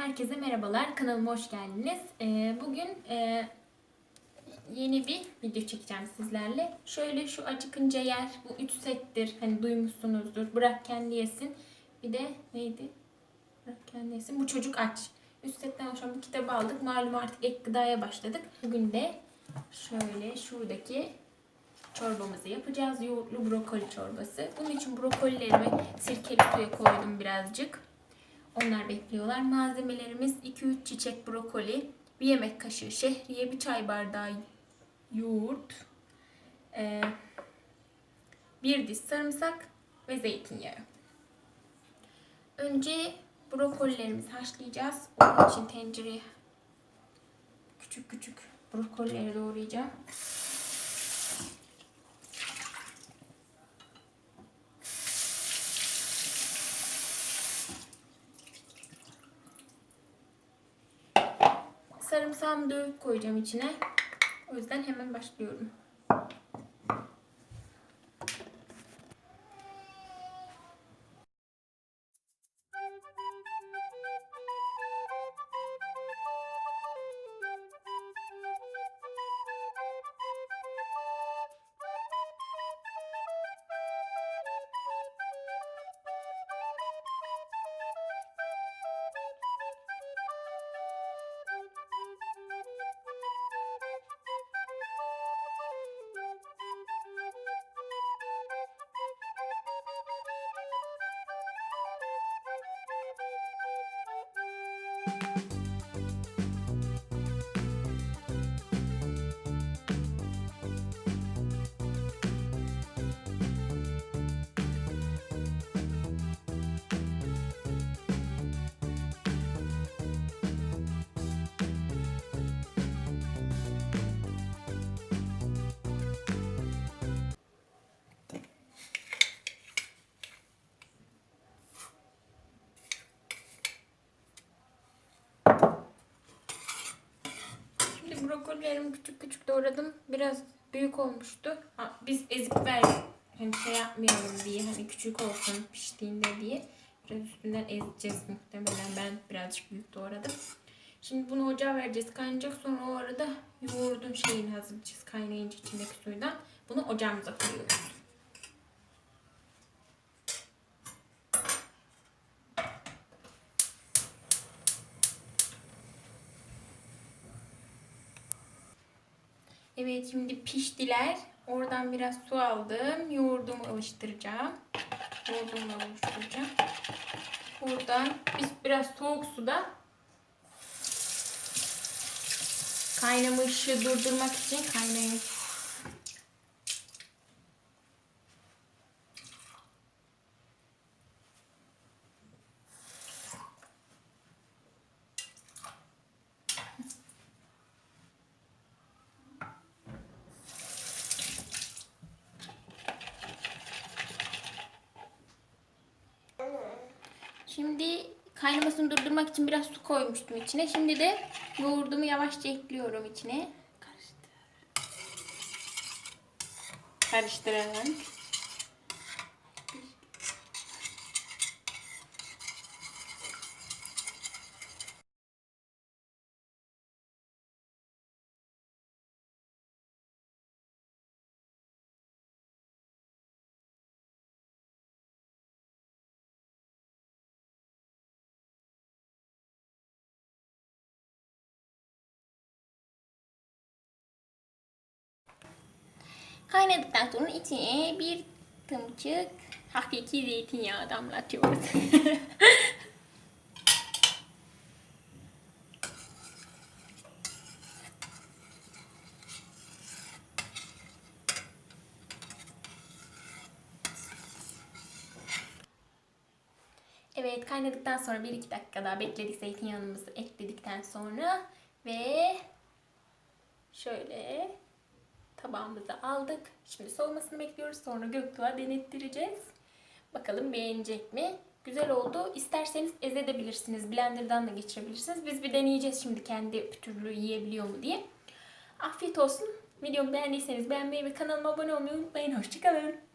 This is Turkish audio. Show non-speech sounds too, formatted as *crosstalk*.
Herkese merhabalar, kanalıma hoş geldiniz. Ee, Bugün e, yeni bir video çekeceğim sizlerle. Şöyle şu acıkınca yer, bu üç settir, hani duymuşsunuzdur. Bırak kendi yesin. Bir de neydi? Bırak kendi yesin. Bu çocuk aç. Üç setten oluşan bu kitabı aldık. Malum artık ek gıdaya başladık. Bugün de şöyle şuradaki çorbamızı yapacağız. Yoğurtlu brokoli çorbası. Bunun için brokolilerimi sirkeli suya koydum birazcık. Onlar bekliyorlar. Malzemelerimiz 2-3 çiçek brokoli, bir yemek kaşığı şehriye, bir çay bardağı yoğurt, e, bir diş sarımsak ve zeytinyağı. Önce brokolilerimizi haşlayacağız. Onun için tencereye küçük küçük brokolileri doğrayacağım. Sarımsağımı dövüp koyacağım içine. O yüzden hemen başlıyorum. Brokolilerimi küçük küçük doğradım. Biraz büyük olmuştu. Ha, biz ezip ver hani şey yapmayalım diye hani küçük olsun piştiğinde diye. Biraz üstünden ezeceğiz muhtemelen. Ben birazcık büyük doğradım. Şimdi bunu ocağa vereceğiz. Kaynayacak sonra o arada yoğurdun şeyini hazırlayacağız. Kaynayınca içindeki suydan. Bunu ocağımıza koyuyoruz. Evet şimdi piştiler. Oradan biraz su aldım. Yoğurdumu alıştıracağım. Yoğurdumu oluşturacağım. Buradan biz biraz soğuk suda kaynama ışığı durdurmak için kaynayın. Şimdi kaynamasını durdurmak için biraz su koymuştum içine. Şimdi de yoğurdumu yavaşça ekliyorum içine. Karıştır. Karıştıralım. Kaynadıktan sonra içine bir tımçık hakiki zeytinyağı damlatıyoruz. *laughs* Evet kaynadıktan sonra 1-2 dakika daha bekledik zeytinyağımızı ekledikten sonra ve şöyle tabağımıza aldık. Şimdi soğumasını bekliyoruz. Sonra Göktuğ'a denettireceğiz. Bakalım beğenecek mi? Güzel oldu. İsterseniz ezedebilirsiniz. Blender'dan da geçirebilirsiniz. Biz bir deneyeceğiz şimdi kendi pütürlüğü yiyebiliyor mu diye. Afiyet olsun. Videomu beğendiyseniz beğenmeyi ve kanalıma abone olmayı unutmayın. Hoşçakalın.